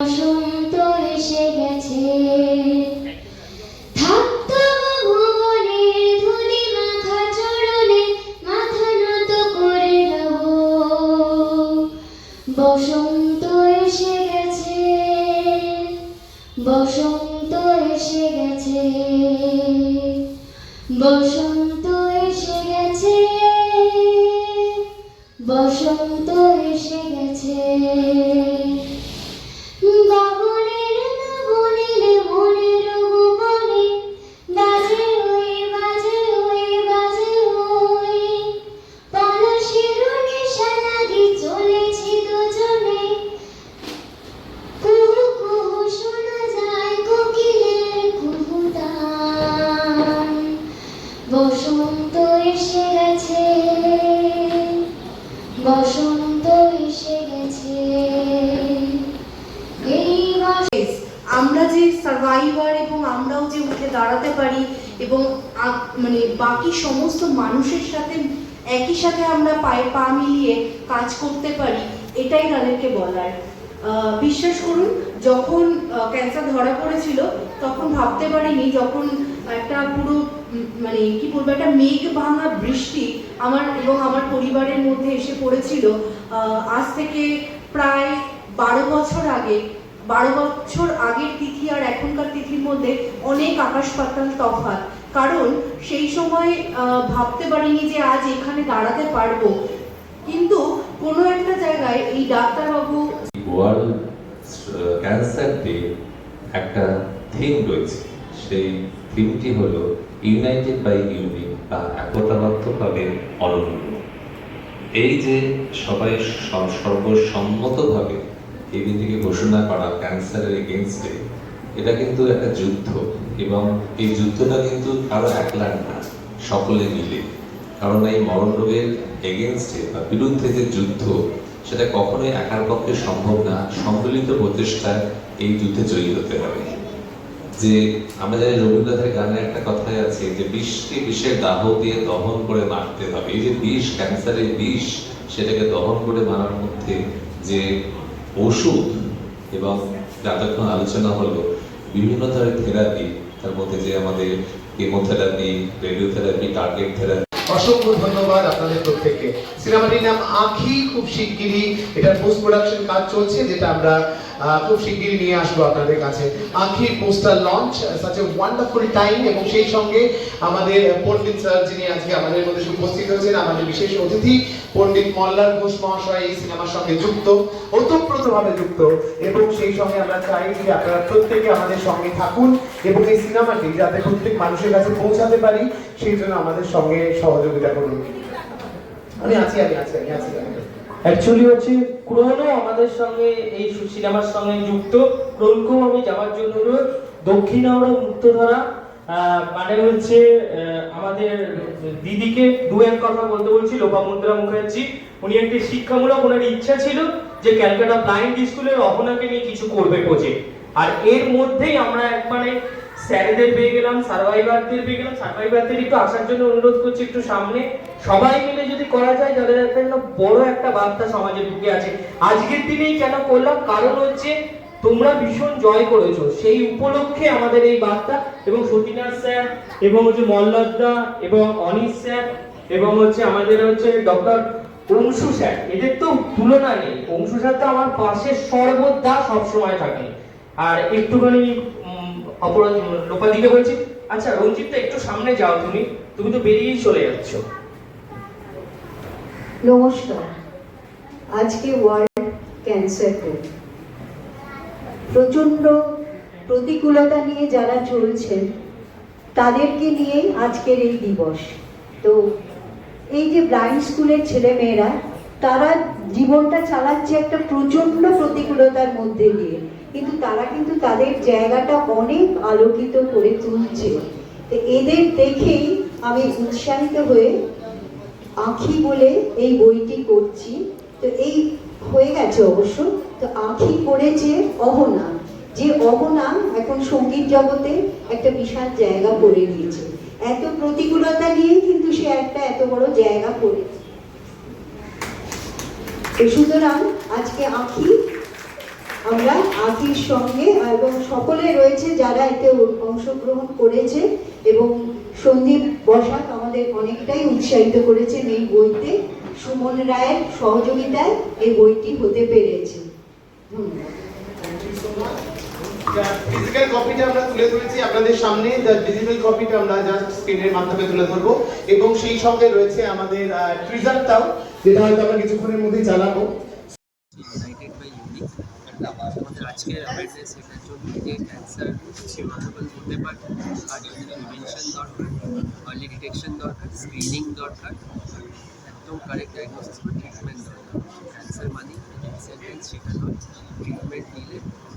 বসন্ত এসে গেছে। মাথা করে রব বসন্ত এসে গেছে, বসন্ত এসে গেছে। বসন্ত এসে গেছে, বসন্ত এসে গেছে। বসন্ত এসে গেছে। আমরা যে সার্ভাইভার এবং আমরাও যে উঠে দাঁড়াতে পারি এবং মানে বাকি সমস্ত মানুষের সাথে, একই সাথে আমরা পায়ে পা মিলিয়ে কাজ করতে পারি, এটাই তাদেরকে বলার। বিশ্বাস করুন যখন ক্যান্সার ধরা পড়েছিল, তখন ভাবতে পারিনি যখন একটা পুরো মানে কি বলব, একটা মেঘ ভাঙা বৃষ্টি আমার এবং আমার পরিবারের মধ্যে এসে পড়েছিল। আজ থেকে প্রায় বারো বছর আগে, বারো বছর আগের তিথি আর এখনকার তিথির মধ্যে অনেক আকাশ পাতাল তফাৎ। কারণ সেই সময় ভাবতে পারিনি যে আজ এখানে দাঁড়াতে পারব। কিন্তু কোনো একটা জায়গায় এই ডাক্তারবাবু ক্যান্সার ডে একটা থিম রয়েছে। সেই থিমটি হল ইউনাইটেড বাই ইউনিক বা একতাবদ্ধভাবে অনন্য এই যে সবাই সর্বসম্মতভাবে এই দিনটিকে ঘোষণা করা ক্যান্সারের এগেনস্টে এটা কিন্তু একটা যুদ্ধ এবং এই যুদ্ধটা কিন্তু কারও একলার না, সকলে মিলে। কারণ এই মরণ রোগের এগেনস্টে বা বিরুদ্ধে যে যুদ্ধ সেটা কখনোই একার পক্ষে সম্ভব না। সম্মিলিত প্রচেষ্টায় এই যুদ্ধে জয়ী হতে হবে। যে আমরা জানি রবীন্দ্রনাথের গানে একটা কথাই আছে যে বিষকে বিষের দাহ দিয়ে দহন করে মারতে হবে। এই যে বিষ ক্যান্সারের বিষ, সেটাকে দহন করে মারার মধ্যে যে ওষুধ এবং যতক্ষণ আলোচনা হলো, বিভিন্ন ধরনের থেরাপি তার মধ্যে যে আমাদের কেমোথেরাপি রেডিওথেরাপি টার্গেট থেরাপি অসংখ্য ধন্যবাদ আপনাদের প্রত্যেককে। সিনেমাটির নাম আঁখি, খুব শিগগিরই এটার পোস্ট প্রোডাকশন কাজ চলছে, যেটা আমরা খুব শিগগিরই নিয়ে আসব আপনাদের কাছে। Aankhi poster launch such a wonderful time এবং সেই সঙ্গে আমাদের পণ্ডিত স্যার যিনি আজকে আমাদের মধ্যে উপস্থিত হয়েছেন, আমাদের বিশেষ অতিথি পণ্ডিত মল্লার ঘোষ মহাশয় এই সিনেমার সঙ্গে যুক্ত, ওতপ্রোতভাবে যুক্ত, এবং সেই সঙ্গে আমরা চাই যে আপনারা প্রত্যেকে আমাদের সঙ্গে থাকুন এবং এই সিনেমাটি যাতে প্রত্যেক মানুষের কাছে পৌঁছাতে পারি, সেই জন্য আমাদের সঙ্গে সহযোগিতা করুন। আমি আছি আমি আছি আমি আছি। অ্যাকচুয়ালি হচ্ছে ক্রোনও আমাদের সঙ্গে এই সিনেমার সঙ্গে যুক্ত। ক্রোনকেও আমি যাওয়ার জন্য দক্ষিণ হাওড়া মুক্তধারা মানে হচ্ছে আমাদের দিদিকে দু এক কথা বলতে বলছি লোপামুদ্রা মুখার্জি। উনি একটি শিক্ষামূলক, ওনার ইচ্ছা ছিল যে ক্যালকাটা ব্লাইন্ড স্কুলের অহনাকে নিয়ে কিছু করবে প্রজেক্ট আর এর মধ্যেই আমরা এক মানে স্যারেদের পেয়ে গেলাম, সার্ভাইভারদের পেয়ে গেলাম। সার্ভাইভারদের একটু আসার জন্য অনুরোধ করছি একটু সামনে। সবাই মিলে যদি করা যায়, তাহলে একটা বড় একটা বার্তা সমাজের ঢুকে আছে। আজকের দিনেই কেন করলাম? কারণ হচ্ছে তোমরা ভীষণ জয় করেছ। সেই উপলক্ষে আমাদের এই বার্তা এবং সতীনাথ স্যার এবং হচ্ছে মল্লদা এবং অনিশ স্যার এবং হচ্ছে আমাদের হচ্ছে ডক্টর অংশু স্যার, এদের তো তুলনা নেই। অংশু স্যার তো আমার পাশে সর্বদা সবসময় থাকে। আর একটুখানি অপরাধ লোপাদিকে বলছি। আচ্ছা রঞ্জিতটা একটু সামনে যাও তুমি। তুমি তো বেরিয়েই চলে যাচ্ছ। নমস্কার। আজকে ওয়ার্ল্ড ক্যান্সার ডে। প্রচণ্ড প্রতিকূলতা নিয়ে যারা চলছেন তাদেরকে নিয়ে আজকের এই দিবস। তো এই যে ব্লাইন্ড স্কুলের ছেলে মেয়েরা তারা জীবনটা চালাচ্ছে একটা প্রচণ্ড প্রতিকূলতার মধ্যে দিয়ে। কিন্তু তারা কিন্তু তাদের জায়গাটা অনেক আলোকিত করে তুলছে। তো এদের দেখেই আমি উৎসাহিত হয়ে আঁখি বলে এই বইটি করছি। তো এই হয়ে গেছে অবশ্য। তো আঁখি পড়েছে অহনা যে অহনা এখন সংগীত জগতে একটা বিশাল জায়গা করে নিয়েছে। এত প্রতিকূলতা নিয়ে কিন্তু সে একটা এত বড় জায়গা করেছে সুতরাং আজকে আঁখি, আমরা আঁকির সঙ্গে এবং সকলে রয়েছে যারা এতে অংশগ্রহণ করেছে এবং সন্দীপ বসাক আমাদের অনেকটাই উৎসাহিত করেছেন এই বইতে। সুমন রায়ের সহযোগিতায় এই বইটি হতে পেরেছে। ফিজিক্যাল কপিটা আমরা তুলে ধরেছি আপনাদের সামনে ডিজিটাল কপিটা আমরা জাস্ট স্ক্রিনের মাধ্যমে তুলে ধরবো। এবং সেই সঙ্গে রয়েছে আমাদের ট্রিজারটাও যেটা হয়তো আমরা কিছুক্ষণের মধ্যেই আমাদের আজকের অ্যাওয়ারনেস এটার জন্য যে ক্যান্সার সিউরেবল হতে পারে আর প্রিভেনশন দরকার আর্লি ডিটেকশন দরকার স্ক্রিনিং দরকার। একদম কারেক্ট ডায়াগনোসিস বা ট্রিটমেন্ট দরকার ক্যান্সার মানে সেন্টেন্স সেটা নয় ট্রিটমেন্ট নিলে একদম সময়